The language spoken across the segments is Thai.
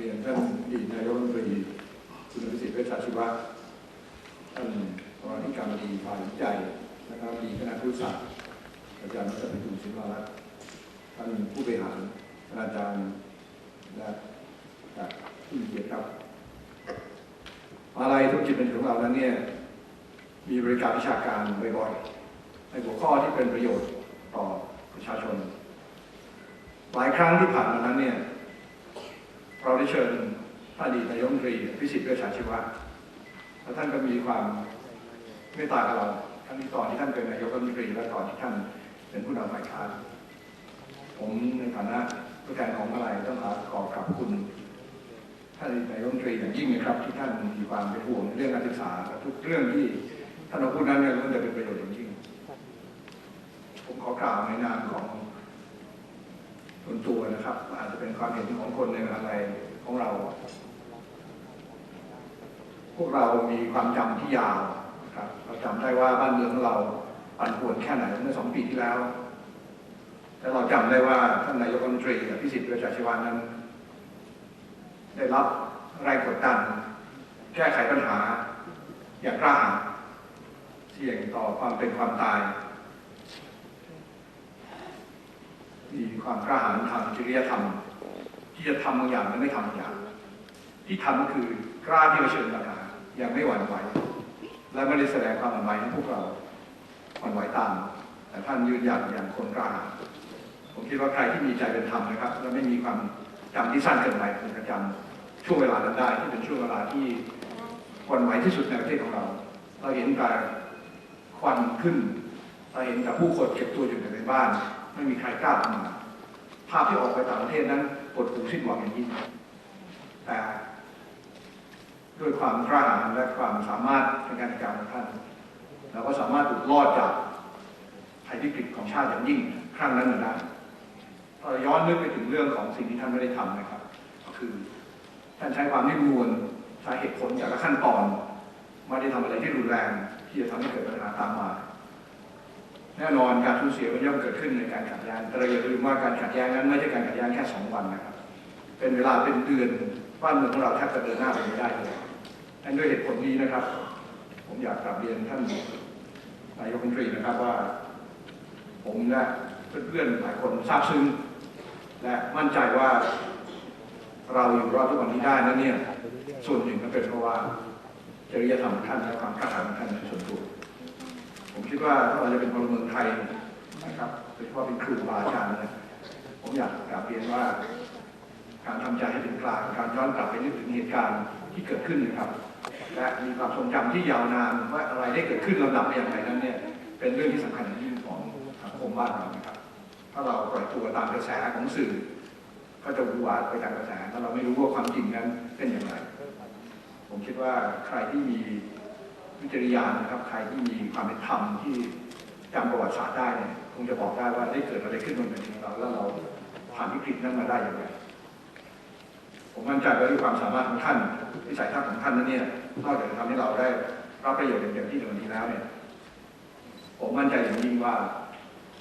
รียนท่านดีนายกรัฐมนตรีคุณอภิสิทธิ์เวชชาชีวะท่านรองอธิการบดีฝ่ายวิจัยนะครับดีคณะครุศาสตร์อาจารย์รัตนคุณศิลปารัตน์ท่านผู้บริหารคณาจารย์และจากผู้มีเกียรติครับอะไรธุรกิจเป็นของเรานั้นเนี่ยมีบริการวิชาการบ่อยๆในหัวข้อที่เป็นประโยชน์ต่อประชาชน หลายครั้งที่ผ่านมานั้นเนี่ย เราได้เชิญอดีตนายมตรีพิสิทธิ์เวชชาชีวะแล้วท่านก็มีความเมตตากับเราทั้งที่ตอนที่ท่านเป็นนายกรัฐมนตรีและตอนที่ท่านเป็นผู้นำฝ่ายค้านผมในฐานะผู้แทนของอะไรต้องขอขอขอบคุณท่านนายกรัฐมนตรีอย่างยิ่งนะครับ ที่ท่านมีความเป็นห่วงเรื่องการศึกษาและทุกเรื่องที่ท่านเอาพูดนั้นเนี่ยล้วนแต่เป็นประโยชน์อย่างยิ่ง ผมขอกล่าวในนามของ ตัวนะครับ อาจจะเป็นความเห็นของคนในอะไรของเรา พวกเรามีความจำที่ยาวครับเราจำได้ว่าบ้านเมืองของเราปั่นป่วนแค่ไหนเมื่อสองปีที่แล้วและเราจำได้ว่าท่านนายกรัฐมนตรีอภิสิทธิ์เวชชาชีวานั้น ได้รับแรงกดดัน แก้ไขปัญหา อย่างกล้าหาญเสี่ยงต่อความเป็นความตาย มีความกล้าหาญทางจริยธรรม ที่จะทำบางอย่างและไม่ทำบางอย่าง ที่ทำก็คือกล้าที่จะเชิญปัญหาอย่างไม่หวั่นไหวและไม่ได้แสดงความหวั่นไหวให้พวกเราหวั่นไหวตาม แต่ท่านยืนหยัดอย่างคนกล้าหาญผมคิดว่าใครที่มีใจเป็นธรรมนะครับและไม่มีความจำที่สั้นเกินไปคงจะจำช่วงเวลานั้นได้ที่เป็นช่วงเวลาที่หวั่นไหวที่สุดในประเทศของเรา เราเห็นการควันขึ้นเราเห็นแต่ผู้คนเก็บตัวอยู่ในบ้าน ไม่มีใครกล้าออกมาภาพที่ออกไปต่างประเทศนั้นปวดหูสิ้นหวังอย่างยิ่งแต่ด้วยความกล้าหาญและความสามารถในการจัดการของท่านเราก็สามารถหลุดรอดจากภัยวิกฤตของชาติอย่างยิ่งครั้งนั้นมาได้ถ้าเราย้อนนึกไปถึงเรื่องของสิ่งที่ท่านไม่ได้ทำนะครับ ก็คือท่านใช้ความนิ่มนวลใช้เหตุผลจากละขั้นตอนไม่ได้ทำอะไรที่รุนแรงที่จะทำให้เกิดปัญหาตามมา แน่นอนการสูญเสียมันย่อมเกิดขึ้นในการขัดแย้งแต่เราอย่าลืมว่าการขัดแย้งนั้นไม่ใช่การขัดแย้งแค่สองวันนะครับ เป็นเวลาเป็นเดือนบ้านเมืองของเราแทบจะเดินหน้าไปไม่ได้เลยนั่นด้วยเหตุผลนี้นะครับ ผมอยากกลับเรียนท่านนายกรัฐมนตรีนะครับว่า ผมและเพื่อนๆหลายคนทราบซึ้งและมั่นใจว่าเราอยู่รอดทุกวันนี้ได้นั้นเนี่ย ส่วนหนึ่งก็เป็นเพราะว่าจริยธรรมของท่านและความกล้าหาญของท่านในส่วนตัว ผมคิดว่าถ้าเราจะเป็นพลเมืองไทยนะครับโดยเฉพาะเป็นครูบาอาจารย์นี่ยผมอยากกราบเรียนว่า การทำใจให้เป็นกลางการย้อนกลับไปนึกถึงเหตุการณ์ที่เกิดขึ้นนะครับ และมีความทรงจำที่ยาวนานว่าอะไรได้เกิดขึ้นลำดับไปอย่างไรนั้นเนี่ยเป็นเรื่องที่สำคัญยิ่งของสังคมบ้านเรานะครับ ถ้าเราปล่อยตัวตามกระแสของสื่อ ก็จะวุ่นวาไปตามกระแสถ้าเราไม่รู้ว่าความจริงนั้นเป็นอย่างไร ผมคิดว่าใครที่มี วิจารณญานะครับ ใครที่มีความเป็นธรรมที่จำประวัติศาสตร์ได้เนี่ยคงจะบอกได้ว่าได้เกิดอะไรขึ้นบนแผ่นดินเราแล้วเราผ่านวิกฤตนั้นมาได้อย่างไรผมมั่นใจว่าด้วยความสามารถของท่านวิสัยทัศน์ของท่านนั้นเนี่ยนอกจากจะทำให้เราได้รับประโยชน์อย่างที่ในวันนี้แล้วเนี่ยผมมั่นใจอย่างยิ่งว่า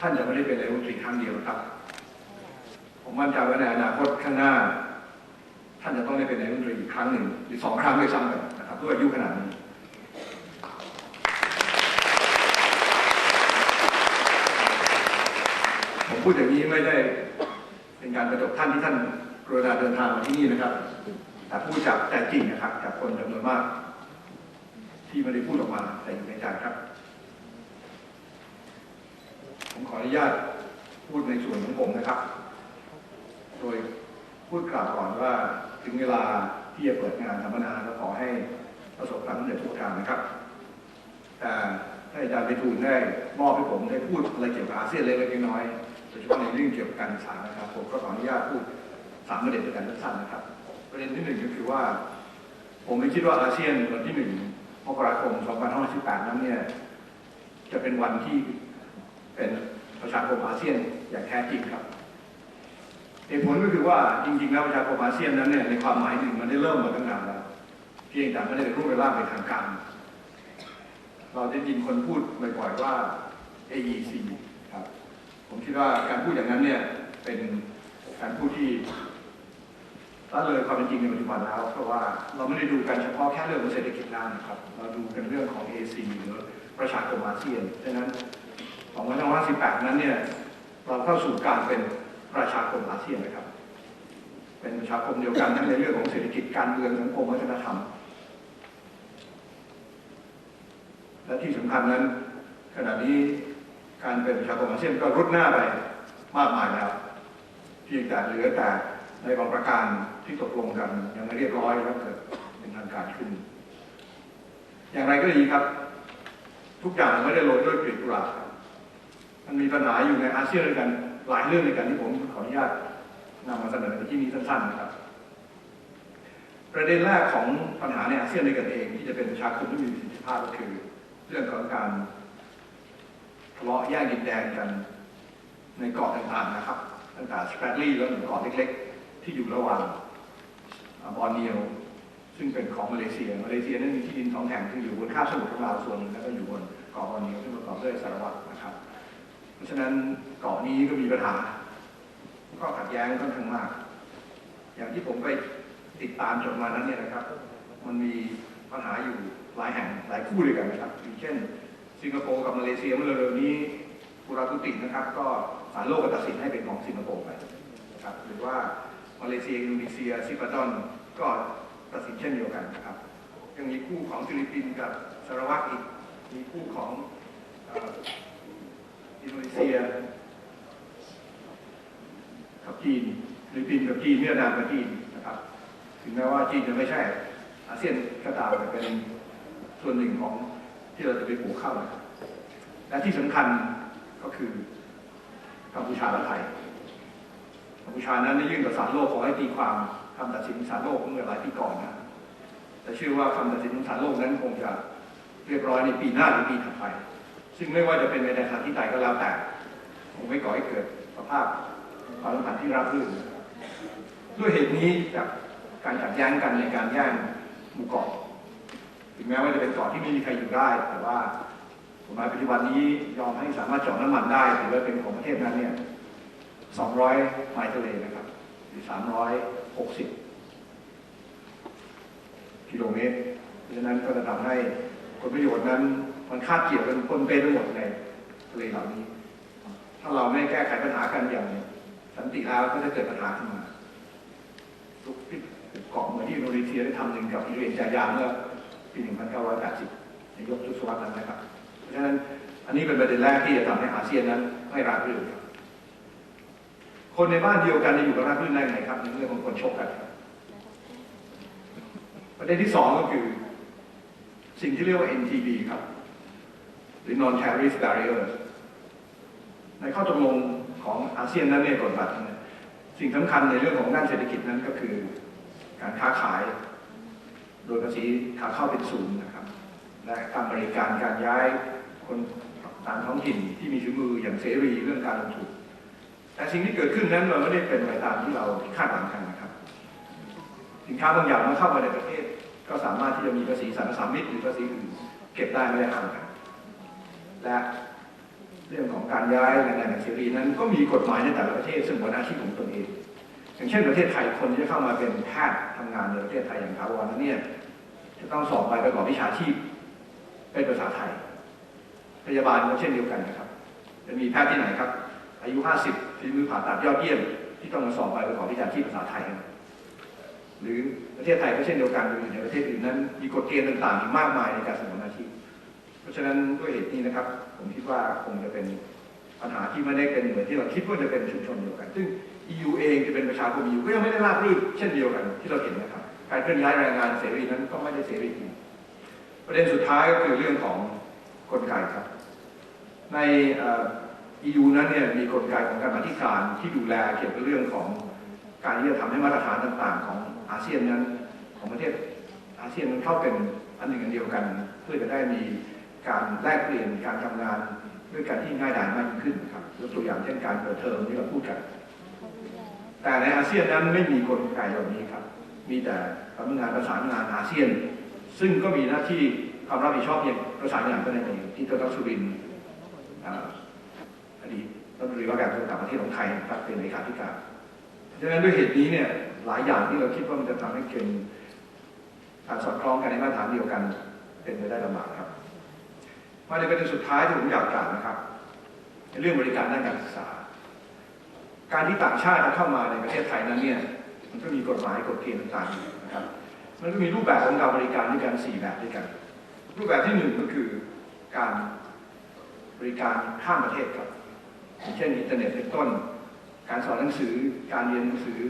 ท่านจะไม่ได้เป็นนายกรัฐมนตรีครั้งเดียวครับ ผมมั่นใจว่าในอนาคตข้างหน้า ท่านจะต้องได้เป็นนายกรัฐมนตรีอีกครั้งหนึ่งหรือสองครั้งด้วยซ้ำไปนะครับด้วยอายุขนาดนี้ ผม พูดอย่างนี้ไม่ได้เป็นการประจบท่านที่ท่านกรุณาเดินทางมาที่นี่นะครับแต่พูดจากใจจริงนะครับจากคนจำนวนมาก ที่ไม่ได้พูดออกมาแต่อยู่ในใจครับ ผมขออนุญาตพูดในส่วนของผมนะครับ โดยพูดกล่าวก่อนว่าถึงเวลาที่จะเปิดงานสัมมนาก็ขอให้ประสบความสำเร็จทุกการนะครับ แต่ให้อาจารย์ไปทูลได้มอบให้ผมได้พูดอะไรเกี่ยวกับอาเซียนเล็กๆน้อยๆ โดยเฉพาะในเรื่องเกี่ยวกับการศึกษานะครับ ผมก็ขออนุญาตพูดสามประเด็นด้วยกันสั้นๆนะครับ ประเด็นที่หนึ่งก็คือว่า ผมไม่คิดว่าอาเซียนวันที่หนึ่งมกราคม2518นั้นเนี่ยจะเป็นวันที่เป็นประชาคมอาเซียนอย่างแท้จริงครับเหตุผลก็คือว่าจริงๆแล้วประชาคมอาเซียนนั้นเนี่ยในความหมายหนึ่งมันได้เริ่มมาตั้งนานแล้วเพียงแต่ไม่ได้เป็นรูปเป็นร่างเป็นทางการ เราจะยินคนพูดบ่อยๆว่า AEC ผมคิดว่าการพูดอย่างนั้นเนี่ยเป็นการพูดที่ละเลยความเป็นจริงในปัจจุบันแล้ว เพราะว่าเราไม่ได้ดูกันเฉพาะแค่เรื่องของเศรษฐกิจแล้วนะครับ เราดูกันเรื่องของ AC หรือประชาคมอาเซียนดังนั้น2518นั้นเนี่ยเราเข้าสู่การเป็นประชาคมอาเซียนนะครับ เป็นประชาคมเดียวกันทั้งในเรื่องของเศรษฐกิจการเมืองสังคมวัฒนธรรม และที่สำคัญนั้นขณะนี้ การเป็นประชาคมอาเซียนก็รุดหน้าไปมากมายแล้วเพียงแต่เหลือแต่ในบางประการที่ตกลงกันยังไม่เรียบร้อยแล้วเกิดเป็นทางการขึ้น อย่างไรก็ดีครับ ทุกอย่างไม่ได้โรยด้วยกลีบกุหลาบมันมีปัญหาอยู่ในอาเซียนด้วยกันหลายเรื่องด้วยกันที่ผมขออนุญาตนำมาเสนอในที่นี้สั้นๆนะครับ ประเด็นแรกของปัญหาในอาเซียนด้วยกันเองที่จะเป็นประชาคมที่มีประสิทธิภาพก็คือ เรื่องของการ เลาะแย่งดินแดนกันในเกาะต่างๆนะครับ ตั้งแต่สเปรดลีย์แล้วถึงเกาะเล็กๆ ที่อยู่ระหว่างบอร์เนียวซึ่งเป็นของมาเลเซีย มาเลเซียนั้นมีที่ดินสองแห่งที่อยู่บนคาบสมุทรของลาวส่วนนึงแล้วก็อยู่บนเกาะบอร์เนียวซึ่งประกอบด้วยสารวัตรนะครับ เพราะฉะนั้นเกาะนี้ก็มีปัญหาก็ขัดแย้งค่อนข้างมาก อย่างที่ผมไปติดตามจดมานั้นเนี่ยนะครับ มันมีปัญหาอยู่หลายแห่งหลายคู่ด้วยกันนะครับอย่างเช่น สิงคโปร์กับมาเลเซียเมื่อเร็วๆนี้ปุราตุตินะครับ ก็ศาลโลกก็ตัดสินให้เป็นของสิงคโปร์ไปนะครับหรือว่ามาเลเซียอินโดนีเซียซิปาดอนก็ตัดสินเช่นเดียวกันนะครับยังมีคู่ของฟิลิปปินส์กับสารวัตรอีกมีคู่ของอินโดนีเซียกับจีนฟิลิปปินส์กับจีนเวียดนามกับจีนนะครับ ถึงแม้ว่าจีนจะไม่ใช่อาเซียนก็ตามแต่เป็นส่วนหนึ่งของ ที่เราจะไปปลูกเข้านะครับและที่สำคัญก็คือกัมพูชาและไทยกัมพูชานั้นได้ยื่นต่อศาลโลกขอให้ตีความคำตัดสินศาลโลกเมื่อหลายปีก่อนนะแต่เชื่อว่าคำตัดสินของศาลโลกนั้นคงจะเรียบร้อยในปีหน้าหรือปีถัดไป ซึ่งไม่ว่าจะเป็นในแดนทางที่ใดก็แล้วแต่คงไม่ก่อให้เกิดสภาพความสัมพันธ์ที่ราบรื่นด้วยเหตุนี้จากการขัดแย้งกันในการแย่งหมู่เกาะ ถึงแม้ว่าจะเป็นเกาะที่ไม่มีใครอยู่ได้ แต่ว่ากฎหมายปัจจุบันนี้ยอมให้สามารถเจาะน้ำมันได้ถือว่าเป็นของประเทศนั้นเนี่ย 200 ไมล์ทะเลนะครับหรือ 360 กิโลเมตรเพราะฉะนั้นก็จะทำให้ผลประโยชน์นั้นมันคาดเกี่ยวกันปนเปไปหมดในทะเลเหล่านี้ ถ้าเราไม่แก้ไขปัญหากันอย่างสันติแล้วก็จะเกิดปัญหาขึ้นมาทุกที่เกาะเหมือนที่อินโดนีเซียได้ทำหนึ่งกับอิเรนจายาเมื่อ ปี 1980ในยุคทศวรรษนั้นนะครับ เพราะฉะนั้นอันนี้เป็นประเด็นแรกที่จะทำให้อาเซียนนั้นไม่ราบรื่นคนในบ้านเดียวกันจะอยู่กับราบรื่นได้ไงครับในเรื่องของคนชกกัน ประเด็นที่สองก็คือ สิ่งที่เรียกว่า NTB ครับหรือ Non Tariff Barriers ในข้อตกลงของอาเซียนนั้นเนี่ยกฎบัตรสิ่งสำคัญในเรื่องของด้านเศรษฐกิจนั้นก็คือ การค้าขาย โดยภาษีขาเข้าเป็นศูนย์นะครับ และการบริการการย้ายคนตามท้องถิ่นที่มีฝีมืออย่างเสรีเรื่องการลงทุนแต่สิ่งที่เกิดขึ้นนั้นเราไม่ได้เป็นไปตามที่เราคาดหวังกันนะครับ สินค้าบางอย่างเมื่อเข้ามาในประเทศ ก็สามารถที่จะมีภาษีสรรพสามิตหรือภาษีอื่นเก็บได้ไม่ได้ห่างกันและเรื่องของการย้ายแรงงานเสรีนั้นก็มีกฎหมายในแต่ละประเทศ ซึ่งเป็นหน้าที่ของตนเอง อย่างเช่นประเทศไทยคนที่จะเข้ามาเป็นแพทย์ทำงานในประเทศไทยอย่างถาวรนั้นเนี่ยจะต้องสอบใบประกอบวิชาชีพเป็นภาษาไทย พยาบาลก็เช่นเดียวกันนะครับ จะมีแพทย์ที่ไหนครับ อายุ 50ฝีมือผ่าตัดยอดเยี่ยม ที่ต้องมาสอบใบประกอบวิชาชีพภาษาไทย หรือประเทศไทยก็เช่นเดียวกันหรือในประเทศอื่นนั้น มีกฎเกณฑ์ต่างๆอีกมากมายในการสมัครอาชีพ เพราะฉะนั้นด้วยเหตุนี้นะครับ ผมคิดว่าคงจะเป็นปัญหาที่ไม่ได้เป็นเหมือนที่เราคิดว่าจะเป็นชุมชนเดียวกันซึ่ง EU เองจะเป็นประชาคม EU ก็ยังไม่ได้ราบรื่นเช่นเดียวกันที่เราเห็นนะครับ การเคลื่อนย้ายแรงงานเสรีนั้นก็ไม่ได้เสรีจริงประเด็นสุดท้ายก็คือเรื่องของกลไกครับ ในเอ่อ EU นั้นเนี่ยมีกลไกของการอธิการที่ดูแลเกี่ยวกับเรื่องของการที่จะทำให้มาตรฐานต่าง ๆ ของอาเซียนนั้นของประเทศอาเซียนนั้นเข้าเป็นอันหนึ่งอันเดียวกัน เพื่อจะได้มีการแลกเปลี่ยนการทำงานด้วยกันที่ง่ายดายมากยิ่งขึ้นครับยกตัวอย่างเช่นการเปิดเทอมที่เราพูดกัน แต่ในอาเซียนนั้นไม่มีกลไกเหล่านี้ครับ มีแต่สำนักงานประสานงานอาเซียน ซึ่งก็มีหน้าที่ความรับผิดชอบเพียงประสานงานกันเองที่ดรสุรินทร์อ่าอดีตรัฐมนตรีว่าการกระทรวงต่างประเทศของไทยครับเป็นเลขาธิการดังนั้นด้วยเหตุนี้เนี่ยหลายอย่างที่เราคิดว่ามันจะทำให้เกิดการสอดคล้องกันในมาตรฐานเดียวกันเป็นไปได้ลำบากครับมาในประเด็นสุดท้ายที่ผมอยากกล่าวนะครับ เรื่องบริการด้านการศึกษา การที่ต่างชาติเข้ามาในประเทศไทยนั้นเนี่ยมันก็มีกฎหมายกฎเกณฑ์ต่างๆนะครับ มันก็มีรูปแบบของการบริการด้วยกันสี่แบบด้วยกัน รูปแบบที่หนึ่งก็คือการบริการข้ามประเทศครับเช่นอินเทอร์เน็ตเป็นต้น การสอนหนังสือ การเรียนหนังสือ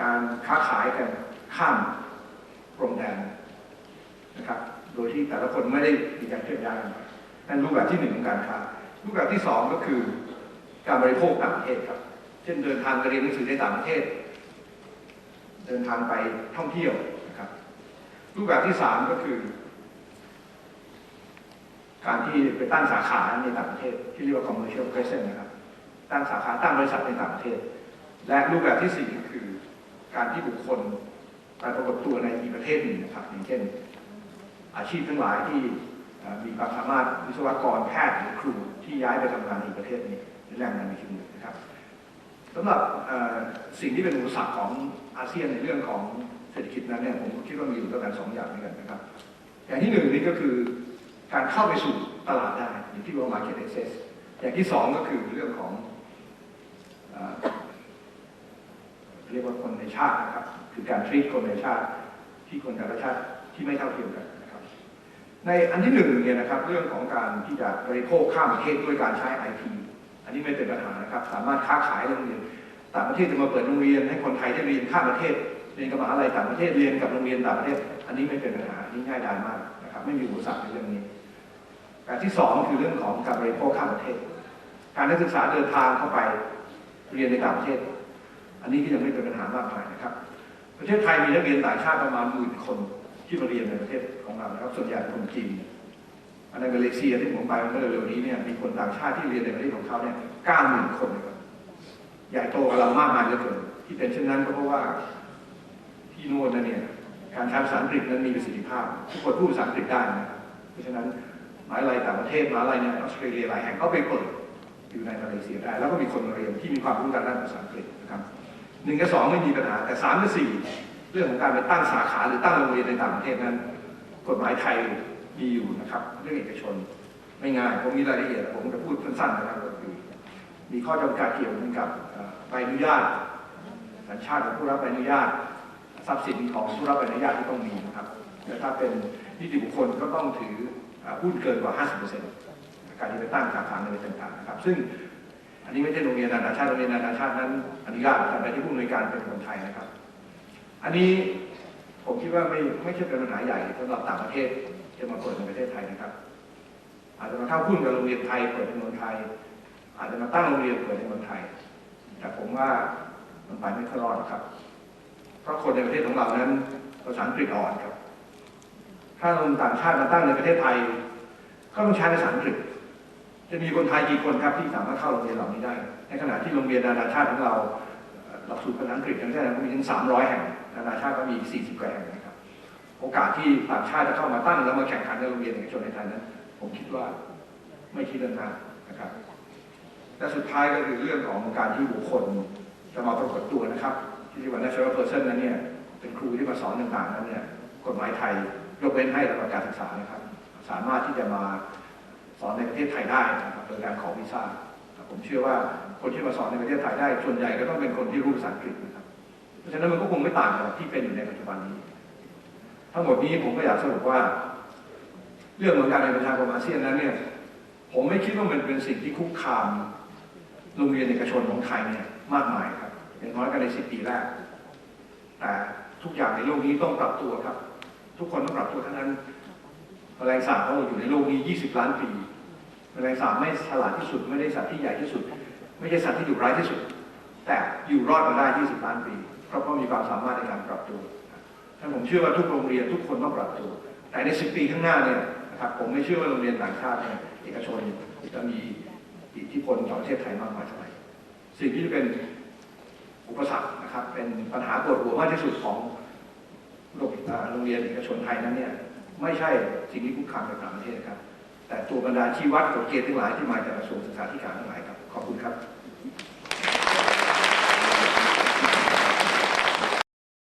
การค้าขายกันข้ามพรมแดนนะครับ โดยที่แต่ละคนไม่ได้มีการเคลื่อนย้ายกันนั่นรูปแบบที่หนึ่งของการค้า รูปแบบที่สองก็คือการบริโภคต่างประเทศครับ ช่นเดินทางไปเรียนหนังสือในต่างประเทศ เดินทางไปท่องเที่ยวนะครับรูปแบบที่สามก็คือ การที่ไปตั้งสาขาในต่างประเทศ ที่เรียกว่า commercial presence นะครับตั้งสาขาตั้งบริษัทในต่างประเทศ และรูปแบบที่สี่ก็คือ การที่บุคคลไปปรากฏตัวในอีกประเทศหนึ่งนะครับอย่างเช่น อาชีพทั้งหลายที่มีความสามารถวิศวกรแพทย์หรือครูที่ย้ายไปทำงานในอีกประเทศนี้หรือแรงงานในที่อื่นนะครับ สำหรับสิ่งที่เป็นอุปสรรคของอาเซียนในเรื่องของเศรษฐกิจนั้นเนี่ยผมคิดว่ามีอยู่ด้วยกันสองอย่างด้วยกันนะครับอย่างที่หนึ่งนี่ก็คือการเข้าไปสู่ตลาดได้อย่างที่เรียกว่า market access อย่างที่สองก็คือเรื่องของเอ่อเรียกว่าคนในชาตินะครับ คือการ treat คนในชาติที่คนแต่ละชาติที่ไม่เท่าเทียมกันนะครับ ในอันที่หนึ่งเนี่ยนะครับ เรื่องของการที่จะบริโภคข้ามประเทศด้วยการใช้ IP อั นนี้ไม่เป็นปัญหานะครับ สามารถค้าขายโรงเรียนต่างประเทศจะมาเปิดโรงเรียนให้คนไทยได้เรียนข้ามประเทศเรียนกับมหาลัยต่างประเทศเรียนกับโรงเรียนต่างประเทศ อันนี้ไม่เป็นปัญหาอันนี้ง่ายดายมากนะครับ ไม่มีอุปสรรคในเรื่องนี้การที่สองคือเรื่องของการบริโภคข้ามประเทศ การนักศึกษาเดินทางเข้าไปเรียนในต่างประเทศ อันนี้ก็ยังไม่เป็นปัญหามากมายนะครับ ประเทศไทยมีนักเรียนต่างชาติประมาณหมื่นคนที่มาเรียนในประเทศของเรานะครับ ส่วนใหญ่เป็นคนจีน อันในมาเลเซียที่ผมไปเมื่อเร็วๆนี้เนี่ยมีคนต่างชาติที่เรียนในประเทศของเขาเนี่ยเก้าหมื่นคนนะครับใหญ่โตกับเรามากมายเหลือเกินที่เป็นเช่นนั้นก็เพราะว่าที่โน่นนั่นเนี่ยการใช้ภาษาอังกฤษนั้นมีประสิทธิภาพทุกคนพูดภาษาอังกฤษได้นะเพราะฉะนั้นมหาลัยต่างประเทศมหาลัยเนี่ยออสเตรเลียหลายแห่งก็ไปเปิดอยู่ในมาเลเซียได้ แล้วก็มีคนมาเรียนที่มีความรู้ทางด้านภาษาอังกฤษนะครับหนึ่งกับสองไม่มีปัญหาแต่สามกับสี่เรื่องของการไปตั้งสาขาหรือตั้งโรงเรียนในต่างประเทศนั้น กฎหมายไทย มีอยู่นะครับ เรื่องเอกชนไม่ง่ายผมมีรายละเอียดผมจะพูดสั้นๆนะครับก็คือมีข้อจำกัดเกี่ยวกับใบอนุญาตสัญชาติของผู้รับใบอนุญาตทรัพย์สินของผู้รับใบอนุญาตที่ต้องมีนะครับแต่ถ้าเป็นนิติบุคคลก็ต้องถือหุ้นเกินกว่า 50%การที่ไปตั้งสาขาในต่างๆนะครับ ซึ่งอันนี้ไม่ใช่โรงเรียนนานาชาติโรงเรียนนานาชาตินั้นอนุญาตทำไปที่ผู้อำนวยการเป็นคนไทยนะครับ อันนี้ผมคิดว่าไม่ไม่ใช่เป็นปัญหาใหญ่สำหรับต่างประเทศ จะมาเปิดในประเทศไทยนะครับ อาจจะมาเข้าหุ้นกับโรงเรียนไทยเปิดในเมืองไทย อาจจะมาตั้งโรงเรียนเปิดในเมืองไทย แต่ผมว่ามันไปไม่ค่อยรอดครับ เพราะคนในประเทศของเรานั้นภาษาอังกฤษอ่อนครับ ถ้าคนต่างชาติมาตั้งในประเทศไทย ก็ต้องใช้ภาษาอังกฤษ จะมีคนไทยกี่คนครับที่สามารถเข้าโรงเรียนเหล่านี้ได้ ในขณะที่โรงเรียนนานาชาติของเราหลักสูตรภาษาอังกฤษอย่างเช่นก็มีถึง300 แห่ง นานาชาติก็มี 40กว่าแห่งนะ โอกาสที่ต่างชาติจะเข้ามาตั้งแล้วมาแข่งขันในโรงเรียนเอกชนในไทยนั้น ผมคิดว่าไม่คิดเรื่องนั้นนะครับและสุดท้ายก็คือเรื่องของการที่บุคคลจะมาปรากฏตัวนะครับ ที่เรียกว่า natural person นั้นเนี่ยเป็นครูที่มาสอนต่างๆนั้นเนี่ยกฎหมายไทยยกเว้นให้ระดับการศึกษานะครับ สามารถที่จะมาสอนในประเทศไทยได้นะครับโดยการขอวีซ่าผมเชื่อว่าคนที่มาสอนในประเทศไทยได้ส่วนใหญ่ก็ต้องเป็นคนที่รู้ภาษาอังกฤษนะครับ เพราะฉะนั้นมันก็คงไม่ต่างกับที่เป็นอยู่ในปัจจุบันนี้ ทั้งหมดนี้ผมก็อยากสรุปว่า เรื่องของการเป็นประชาคมอาเซียนนั้นเนี่ย ผมไม่คิดว่ามันเป็นสิ่งที่คุกคามโรงเรียนเอกชนของไทยเนี่ยมากมายครับอย่างน้อยก็ในสิบปีแรกแต่ทุกอย่างในโลกนี้ต้องปรับตัวครับ ทุกคนต้องปรับตัวทั้งนั้นแมลงสาบเขาอยู่ในโลกนี้ 20 ล้านปีแมลงสาบไม่ฉลาดที่สุด ไม่ได้สัตว์ที่ใหญ่ที่สุด ไม่ใช่สัตว์ที่ดุร้ายที่สุด แต่อยู่รอดมาได้ 20 ล้านปีเพราะเขามีความสามารถในการปรับตัว ถ้าผมเชื่อว่าทุกโรงเรียนทุกคนต้องปรับตัวแต่ใน10ปีข้างหน้าเนี่ยนะครับผมไม่เชื่อว่าโรงเรียนต่างชาติเนี่ยเอกชนจะมีอิทธิพลต่อประเทศไทยมากมายเท่าไหร่สิ่งที่เป็นอุปสรรคนะครับ เป็นปัญหาปวดหัวมากที่สุดของโรงเรียนเอกชนไทยนั้นเนี่ยไม่ใช่สิ่งที่คุกคามในต่างประเทศครับ แต่ตัวบรรดาชี้วัดกฎเกณฑ์ทั้งหลายที่มาจากกระทรวงศึกษาธิการทั้งหลายครับ ขอบคุณครับ